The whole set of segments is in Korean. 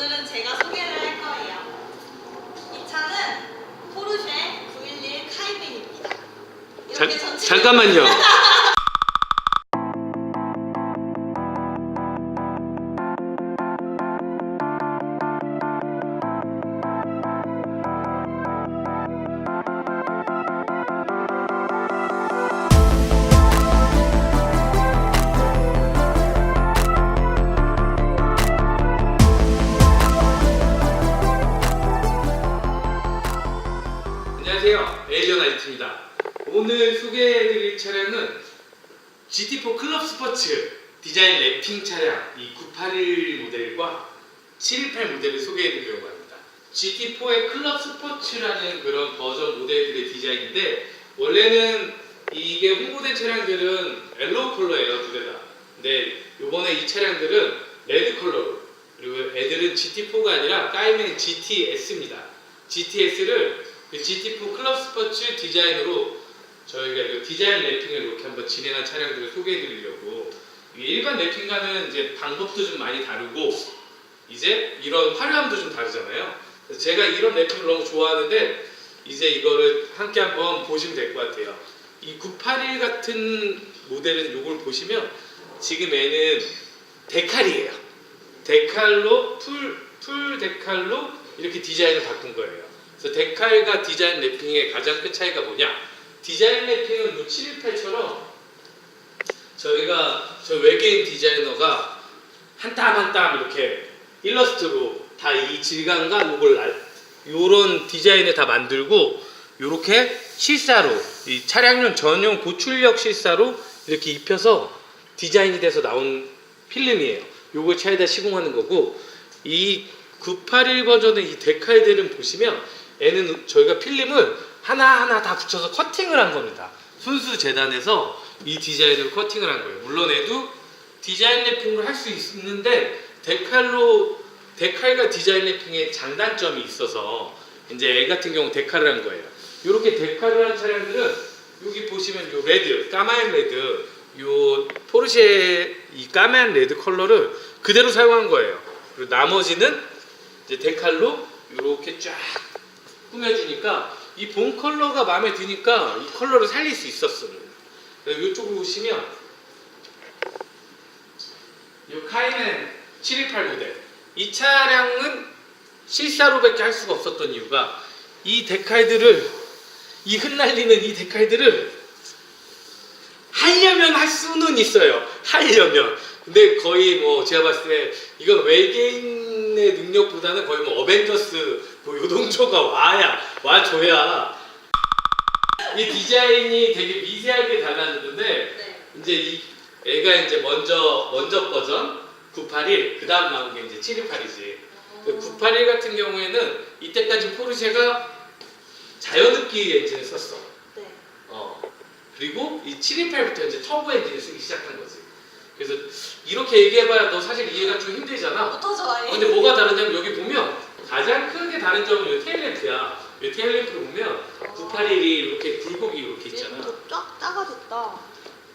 오늘은 제가 소개를 할 거예요. 이 차는 포르쉐 911 카이벤입니다. 이렇게 자, 잠깐만요. 안녕하세요. 에일리언 아이트입니다. 오늘 소개해드릴 차량은 GT4 클럽 스포츠 디자인 랩핑 차량 이 981 모델과 718 모델을 소개해드리려고 합니다. GT4의 클럽 스포츠라는 그런 버전 모델들의 디자인인데 원래는 이게 홍보된 차량들은 옐로우 컬러예요 두 개 다. 근데 요번에 이 차량들은 레드 컬러로 그리고 애들은 GT4가 아니라 까이면 GTS입니다. GTS를 그 GT4 클럽 스포츠 디자인으로 저희가 이 디자인 랩핑을 이렇게 한번 진행한 차량들을 소개해 드리려고 일반 랩핑과는 이제 방법도 좀 많이 다르고 이제 이런 화려함도 좀 다르잖아요. 제가 이런 랩핑을 너무 좋아하는데 이제 이거를 함께 한번 보시면 될 것 같아요. 이 981 같은 모델은 이걸 보시면 지금 얘는 데칼이에요. 데칼로 풀, 풀 데칼로 이렇게 디자인을 바꾼 거예요. 그래서 데칼과 디자인 랩핑의 가장 큰 차이가 뭐냐? 디자인 랩핑은 뭐 718처럼 저희가 저 외계인 디자이너가 한 땀 한 땀 이렇게 일러스트로 다 이 질감과 요걸 날- 요런 디자인을 다 만들고 요렇게 실사로 이 차량용 전용 고출력 실사로 이렇게 입혀서 디자인이 돼서 나온 필름이에요. 요걸 차에다 시공하는 거고 이 981 버전의 이 데칼들은 보시면 얘는 저희가 필름을 하나하나 다 붙여서 커팅을 한 겁니다. 순수 재단해서 이 디자인을 커팅을 한 거예요. 물론 얘도 디자인 랩핑을 할 수 있는데 데칼로 데칼과 디자인 랩핑의 장단점이 있어서 이제 애 같은 경우 데칼을 한 거예요. 이렇게 데칼을 한 차량들은 여기 보시면 요 레드, 까만 레드, 요 포르쉐 이 까만 레드 컬러를 그대로 사용한 거예요. 그리고 나머지는 이제 데칼로 이렇게 쫙 꾸며주니까 이 본 컬러가 마음에 드니까 이 컬러를 살릴 수 있었어요. 이쪽으로 보시면 이 카이넨 718 모델 이 차량은 실사로밖에 할 수가 없었던 이유가 이 데칼들을 이 흩날리는 이 데칼들을 하려면 할 수는 있어요. 하려면. 근데 거의 뭐 제가 봤을 때 이건 외계인의 능력보다는 거의 뭐 어벤져스 뭐 요동조가 와야 와줘야 이 디자인이 되게 미세하게 달라졌는데 네. 이제 이 애가 이제 먼저 먼저 버전 981 그다음 나온 게 이제 728이지. 그 981 같은 경우에는 이때까지 포르쉐가 자연흡기 엔진을 썼어. 네. 어. 그리고 이 728부터 이제 터보 엔진을 쓰기 시작한 거지. 그래서 이렇게 얘기해봐야 너 사실 이해가 좀 힘들잖아. 어떠죠, 아이? 근데 뭐가 다르냐면 여기 보면 가장 크게 다른 점은 이 테일 램프야. 이 테일 램프를 보면 981이 이렇게 굴곡이 이렇게 있잖아. 얘도 쫙 작아졌다.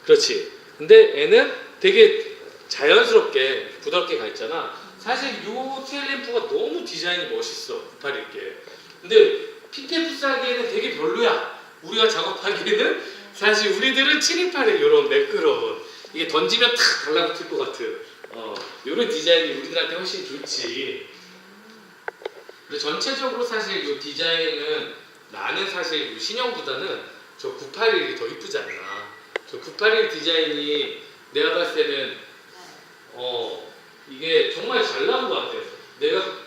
그렇지. 근데 애는 되게 자연스럽게 부드럽게 가 있잖아. 사실 요 테일 램프가 너무 디자인이 멋있어. 981게. 근데 PTF 하기에는 되게 별로야. 우리가 작업하기에는 사실 우리들은 728에 이런 매끄러운 이게 던지면 탁 달라붙을 것 같은 어, 이런 디자인이 우리들한테 훨씬 좋지. 근데 전체적으로 사실 이 디자인은 나는 사실 이 신형보다는 저 981이 더 이쁘지 않나. 저 981 디자인이 내가 봤을 때는 네. 어 이게 정말 잘 나온 것 같아요. 내가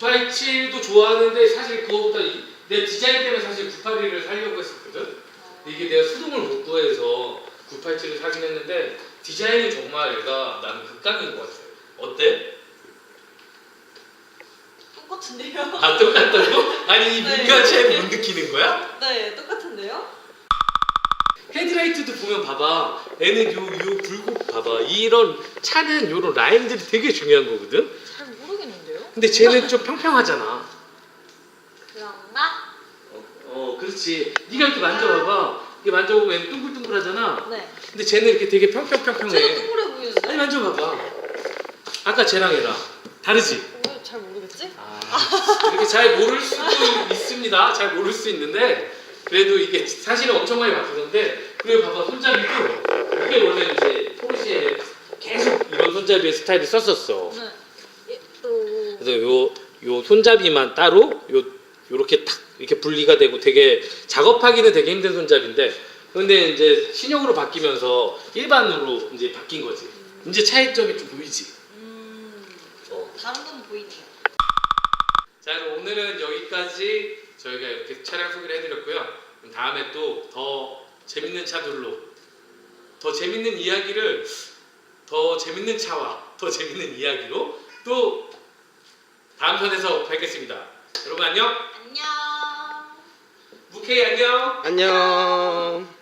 987도 좋아하는데 사실 그거보다 이, 내 디자인 때문에 사실 981을 살려고 했었거든. 이게 내가 수동을 못 구해서 987을 사긴 했는데 디자인이 정말 얘가 나는 극강인 것 같아요. 어때? 똑같은데요? 아 똑같다고? 아니 이 네. 민가 차이 못 느끼는 거야? 네, 똑같은데요? 헤드라이트도 보면 봐봐. 얘는 요, 요 굴곡 봐봐. 이런 차는 요런 라인들이 되게 중요한 거거든. 잘 모르겠는데요? 근데 쟤는 좀 평평하잖아. 그런가? 어, 어, 그렇지. 네가 이렇게 만져봐봐. 이게 만져보면 얘는 둥글둥글하잖아. 네. 근데 쟤는 이렇게 되게 평평평평해. 동그래 아니 보이는데? 만져봐봐. 아까 쟤랑 얘랑 다르지? 왜 잘 모르겠지? 아, 이렇게 잘 모를 수도 있습니다. 잘 모를 수 있는데 그래도 이게 사실은 엄청 많이 바뀌었는데 그리고 봐봐 손잡이도 이게 원래 이제 포르쉐 계속 이런 손잡이의 스타일을 썼었어. 네. 예, 또 그래서 요, 요 손잡이만 따로 요 요렇게 탁 이렇게 분리가 되고 되게 작업하기는 되게 힘든 손잡이인데 근데 이제 신형으로 바뀌면서 일반으로 이제 바뀐 거지. 이제 차이점이 좀 보이지. 음, 어. 다른 건 보이네요. 자 그럼 오늘은 여기까지 저희가 이렇게 차량 소개를 해드렸고요. 그럼 다음에 또 더 재밌는 차들로 더 재밌는 이야기를 더 재밌는 차와 더 재밌는 이야기로 또 다음 편에서 뵙겠습니다. 여러분 안녕. 안녕. 무케이 안녕. 안녕.